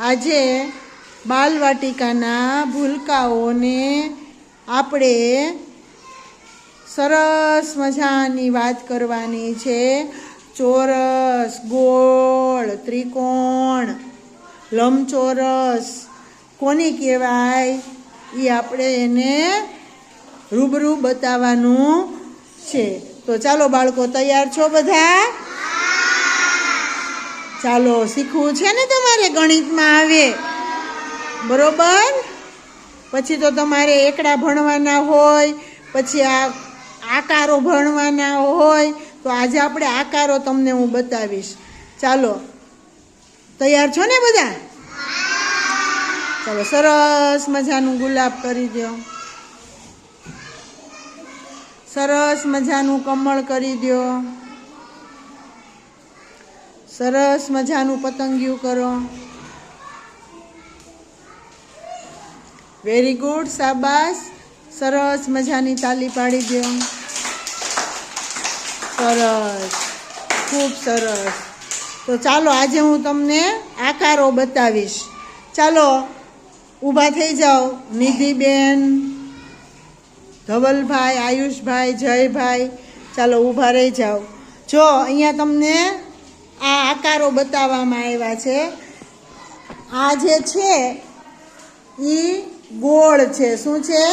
આજે બાલવાટિકાના ભૂલકાઓને આપણે સરસ મજાની વાત કરવાની છે. ચોરસ, ગોળ, ત્રિકોણ, લંબચોરસ, કોની કહેવાય? એ આપણે એને રૂબરૂ બતાવવાનું છે. તો ચાલો બાળકો તૈયાર છો બધા? ચાલો, શીખવું છે ને તમારે ગણિતમાં આવે? બરોબર? પછી તો તમારે એકડા ભણવાના હોય, પછી આ આકારો ભણવાના હોય, તો આજે આપણે આકારો તમને હું બતાવીશ. ચાલો, તૈયાર છો ને બધા? ચાલો, સરસ મજાનું ગુલાબ કરી દો. સરસ મજાનું કમળ કરી દો. સરસ મજાનું પતંગિયું કરો. વેરી ગુડ સાબાસ સરસ મજાની તાલી પાડી દો. સરસ. ખૂબ સરસ. તો ચાલો, આજે હું તમને આકારો બતાવીશ. ચાલો, ઊભા થઈ જાઓ. નિધિબેન, ધવલભાઈ, આયુષભાઈ, જયભાઈ. ચાલો, ઊભા રહી જાઓ. જો, અહીંયા તમને આ આકારો બતાવવામાં આવ્યા છે. આ જે છે એ ગોળ છે. શું છે?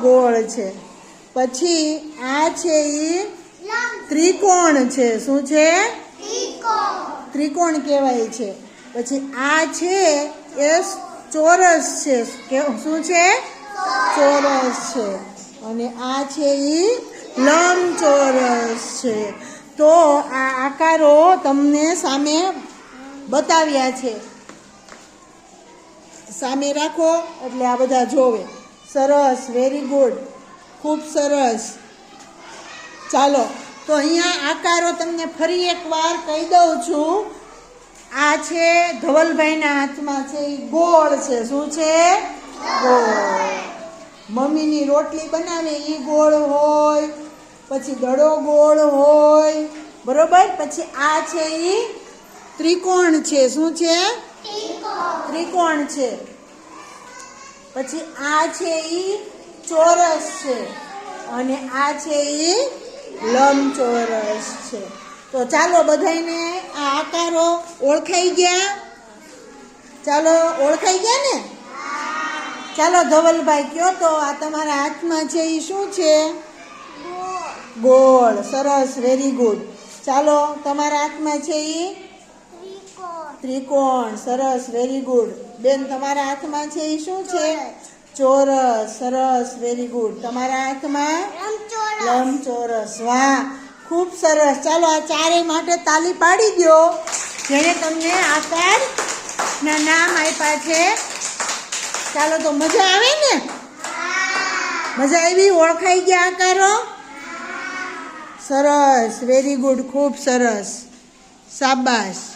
ગોળ છે. પછી આ છે એ ત્રિકોણ છે. શું છે? ત્રિકોણ કહેવાય છે. પછી આ છે એ ચોરસ છે. શું છે? ચોરસ છે. અને આ છે એ લંબચોરસ છે. તો આ આકારો તમને સામે બતાવ્યા છે. સામે રાખો એટલે આ બધા જોવે. સરસ વેરી ગુડ ખૂબ સરસ. ચાલો, તો અહીંયા આકારો તમને ફરી એકવાર કહી દઉં છું. આ છે ધવલભાઈના હાથમાં છે એ ગોળ છે. શું છે? ગોળ. મમ્મીની રોટલી બનાવે એ ગોળ હોય. પછી દડો ગોળ હોય. બરોબર? પછી આ છે એ ત્રિકોણ છે. શું છે? ત્રિકોણ છે. પછી આ છે એ ચોરસ છે. અને આ છે એ લંબચોરસ છે. તો ચાલો બધાને આ આકારો ઓળખાઈ ગયા? ચાલો ઓળખાઈ ગયા ને? ચાલો ધવલભાઈ કયો તો આ તમારા હાથમાં છે એ શું છે? ગોળ સરસ વેરી ગુડ ચાલો તમારા હાથમાં છે એ ત્રિકોણ. સરસ વેરી ગુડ બેન તમારા હાથમાં છે એ શું છે? ચોરસ સરસ વેરી ગુડ તમારા હાથમાં? લંબચોરસ. વાહ ખૂબ સરસ. ચાલો આ ચારેય માટે તાલી પાડી દો. જેણે તમને આકાર ના નામ આપ્યા છે. ચાલો તો મજા આવે ને? મજા આવી? ઓળખાઈ ગયા આકારો? સરસ વેરી ગુડ ખૂબ સરસ. શાબાશ.